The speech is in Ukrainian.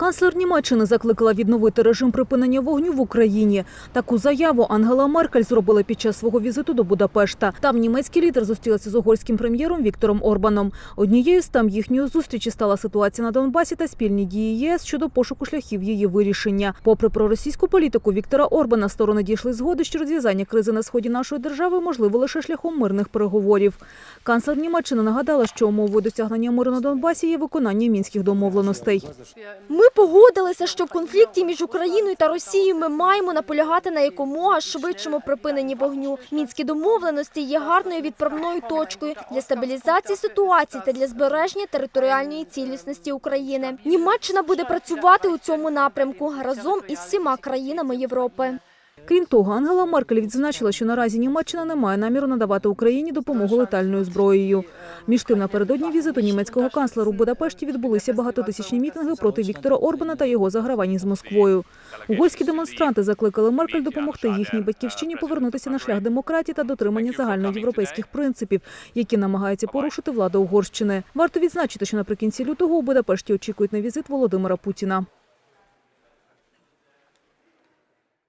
Канцлер Німеччини закликала відновити режим припинення вогню в Україні. Таку заяву Ангела Меркель зробила під час свого візиту до Будапешта. Там німецький лідер зустрілася з угорським прем'єром Віктором Орбаном. Однією з там їхньої зустрічі стала ситуація на Донбасі та спільні дії ЄС щодо пошуку шляхів її вирішення. Попри проросійську політику Віктора Орбана, сторони дійшли згоди, що розв'язання кризи на сході нашої держави можливо лише шляхом мирних переговорів. Канцлер Німеччини нагадала, що умовою досягнення миру на Донбасі є виконання мінських домовленостей. Ми погодилися, що в конфлікті між Україною та Росією ми маємо наполягати на якомога швидшому припиненні вогню. Мінські домовленості є гарною відправною точкою для стабілізації ситуації та для збереження територіальної цілісності України. Німеччина буде працювати у цьому напрямку разом із всіма країнами Європи. Крім того, Ангела Меркель відзначила, що наразі Німеччина не має наміру надавати Україні допомогу летальною зброєю. Між тим, напередодні візиту німецького канцлера у Будапешті відбулися багатотисячні мітинги проти Віктора Орбана та його загравань з Москвою. Угорські демонстранти закликали Меркель допомогти їхній батьківщині повернутися на шлях демократії та дотримання загальноєвропейських принципів, які намагаються порушити влада Угорщини. Варто відзначити, що наприкінці лютого у Будапешті очікують на візит Володимира Путіна.